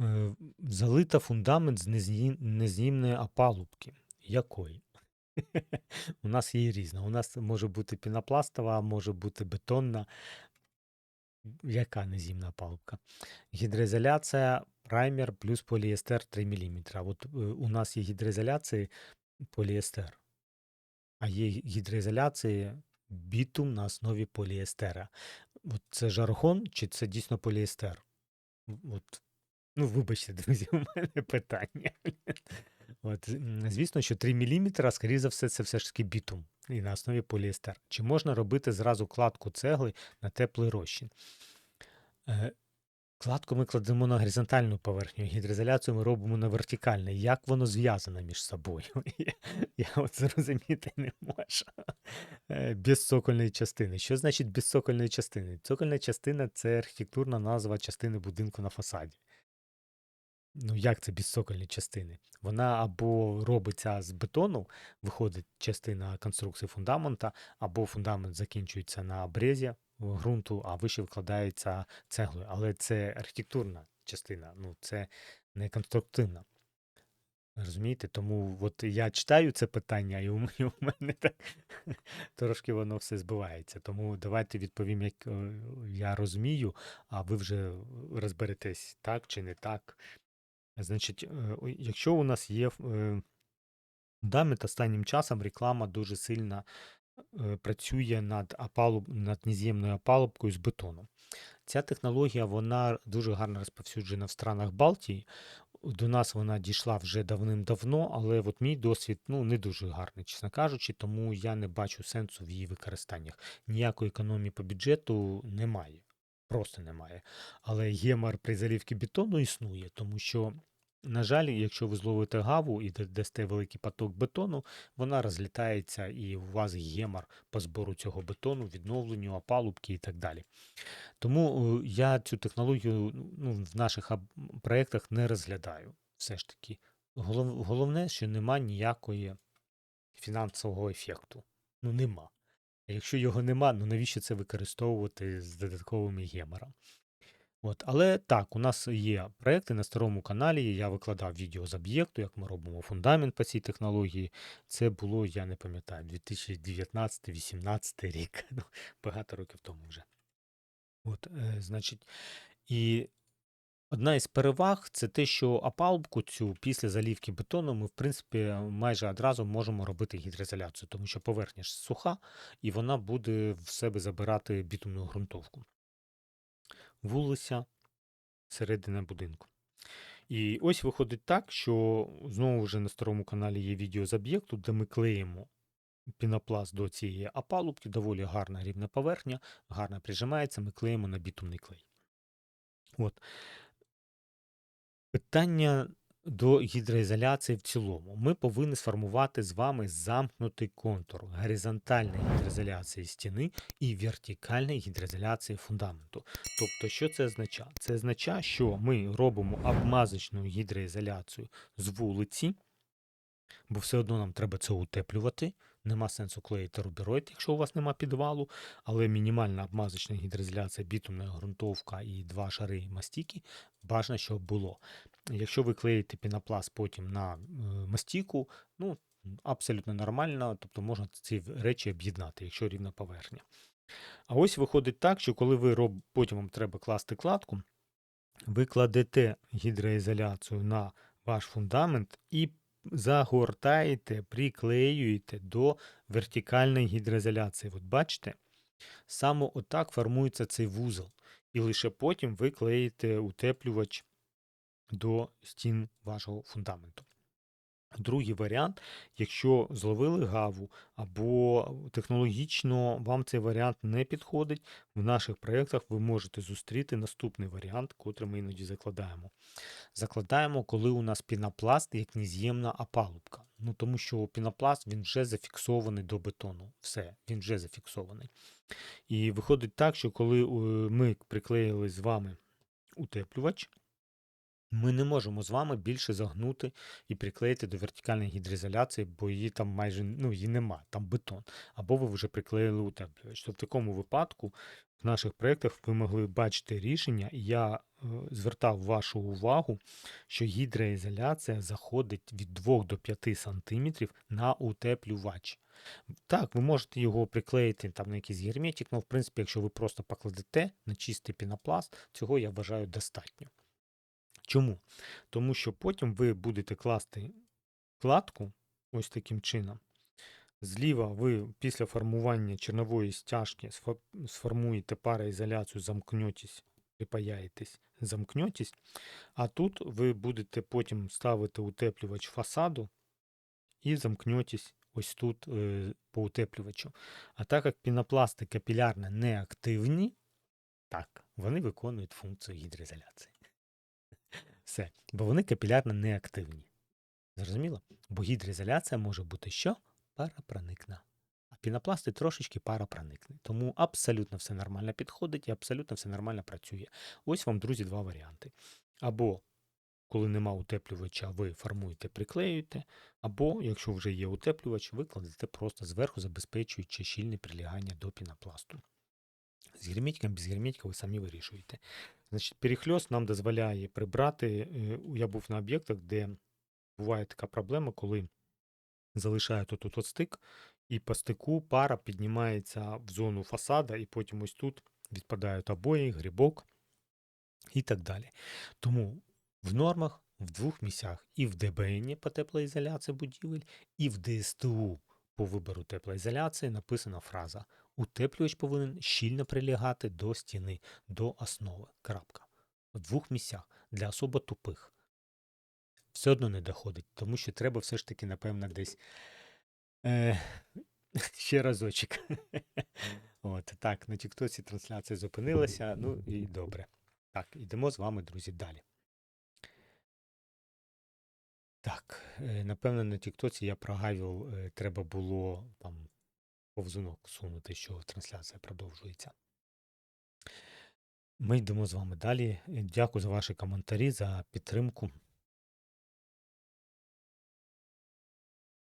Е, залита фундамент з незні незнімної опалубки. Якої? У нас є різна. У нас може бути пінопластова, може бути бетонна. Яка незімна опалубка? Гідроізоляція, праймер плюс поліестер 3 мм. От е, у нас є гідроізоляції поліестер, а є гідроізоляції бітум на основі поліестера. От це жаргон чи це дійсно поліестер? От Ну, вибачте, друзі, у мене питання. От, звісно, що 3 мм, скоріше за все, це все ж таки бітум і на основі поліестер. Чи можна робити зразу кладку цегли на теплий розчин? Е, Кладку ми кладемо на горизонтальну поверхню, гідроізоляцію ми робимо на вертикальну. Як воно зв'язано між собою? Я, я от зрозуміти не можу. Е, Без цокольної частини. Що значить без цокольної частини? Цокольна частина це архітектурна назва частини будинку на фасаді. Ну, як це без цокольної частини? Вона або робиться з бетону, виходить частина конструкції фундамента, або фундамент закінчується на обрезі ґрунту, а вище вкладається цеглою. Але це архітектурна частина, ну це не конструктивна. Розумієте? Тому от я читаю це питання, і у м- і у мене так трошки воно все збивається. Тому давайте відповім, як е, я розумію, а ви вже розберетесь, так чи не так. Значить, е, якщо у нас є е, фундамент, останнім часом реклама дуже сильно е, працює над опалуб, над неземною опалубкою з бетону. Ця технологія вона дуже гарно розповсюджена в странах Балтії. До нас вона дійшла вже давним-давно, але от мій досвід ну, не дуже гарний, чесно кажучи, тому я не бачу сенсу в її використаннях. Ніякої економії по бюджету немає. Просто немає. Але гемор при залівці бетону існує, тому що, на жаль, якщо ви зловите гаву і да- дасте великий поток бетону, вона розлітається і у вас гемор по збору цього бетону, відновленню, опалубки і так далі. Тому е, я цю технологію ну, в наших проєктах не розглядаю. Все ж таки. Головне, що нема ніякої фінансового ефекту. Ну, нема. А якщо його нема, ну навіщо це використовувати з додатковими гемором? От, але так, у нас є проекти на старому каналі. Я викладав відео з об'єкту, як ми робимо фундамент по цій технології. Це було, я не пам'ятаю, 2019-2018 рік. Ну, багато років тому вже. От, е, значить, і одна із переваг це те, що опалубку цю після залівки бетону ми, в принципі, майже одразу можемо робити гідроізоляцію, тому що поверхня ж суха, і вона буде в себе забирати бітумну ґрунтовку. Вулиця, середина будинку. І ось виходить так, що знову вже на старому каналі є відео з об'єкту, де ми клеїмо пінопласт до цієї опалубки, доволі гарна рівна поверхня, гарно прижимається, ми клеїмо на бітумний клей. От. Питання до гідроізоляції в цілому. Ми повинні сформувати з вами замкнутий контур горизонтальної гідроізоляції стіни і вертикальної гідроізоляції фундаменту. Тобто, що це означає? Це означає, що ми робимо обмазочну гідроізоляцію з вулиці, бо все одно нам треба це утеплювати. Нема сенсу клеїти рубіроїд, якщо у вас нема підвалу, але мінімальна обмазочна гідроізоляція, бітумна ґрунтовка і два шари мастіки бажано, щоб було. Якщо ви клеїте пінопласт потім на е, мастіку, ну абсолютно нормально, тобто можна ці речі об'єднати, якщо рівна поверхня. А ось виходить так, що коли ви роб... потім вам треба класти кладку, ви кладете гідроізоляцію на ваш фундамент і загортаєте, приклеюєте до вертикальної гідроізоляції. От бачите? Саме отак формується цей вузол. І лише потім ви клеїте утеплювач до стін вашого фундаменту. Другий варіант, якщо зловили гаву або технологічно вам цей варіант не підходить, в наших проєктах ви можете зустріти наступний варіант, котрий ми іноді закладаємо. Закладаємо, коли у нас пінопласт як нез'ємна опалубка. Ну, тому що пінопласт він вже зафіксований до бетону. Все, він вже зафіксований. І виходить так, що коли е, ми приклеїли з вами утеплювач, ми не можемо з вами більше загнути і приклеїти до вертикальної гідроізоляції, бо її там майже ну, її нема, там бетон. Або ви вже приклеїли утеплювач. То в такому випадку в наших проєктах ви могли бачити рішення, і я звертав вашу увагу, що гідроізоляція заходить від 2 до 5 см на утеплювач. Так, ви можете його приклеїти там на якийсь герметик, але в принципі, якщо ви просто покладете на чистий пінопласт, цього я вважаю достатньо. Чому? Тому що потім ви будете класти кладку ось таким чином. Зліва ви після формування чернової стяжки сформуєте пароізоляцію, замкнетесь, припаяєтесь, замкнетесь, а тут ви будете потім ставити утеплювач фасаду і замкнетесь ось тут е, по утеплювачу. А так як пінопласти капілярно неактивні, так, вони виконують функцію гідроізоляції. Все, бо вони капілярно неактивні. Зрозуміло? Бо гідроізоляція може бути що? Парапроникна. А пінопласти трошечки парапроникне. Тому абсолютно все нормально підходить і абсолютно все нормально працює. Ось вам, друзі, два варіанти. Або коли нема утеплювача, ви формуєте, приклеюєте, або, якщо вже є утеплювач, ви кладете просто зверху, забезпечуючи щільне прилягання до пінопласту. З герметиком, без герметика ви самі вирішуєте. Значить, перехльост нам дозволяє прибрати. е, Я був на об'єктах, де буває така проблема, коли залишають отут от стик, і по стику пара піднімається в зону фасада, і потім ось тут відпадають обої, грибок і так далі. Тому в нормах в двох місцях і в ДБН по теплоізоляції будівель, і в ДСТУ по вибору теплоізоляції написана фраза Утеплювач повинен щільно прилягати до стіни, до основи. Крапка. В двох місцях для особо тупих. Все одно не доходить, тому що треба все ж таки, напевно, десь е, ще разочок. От, так, на Тіктоці трансляція зупинилася. Ну і добре. Так, йдемо з вами, друзі, далі. Так, напевно, на Тіктоці я про гавіл, треба було там повзунок сунути, що трансляція продовжується. Ми йдемо з вами далі. Е, Дякую за ваші коментарі, за підтримку.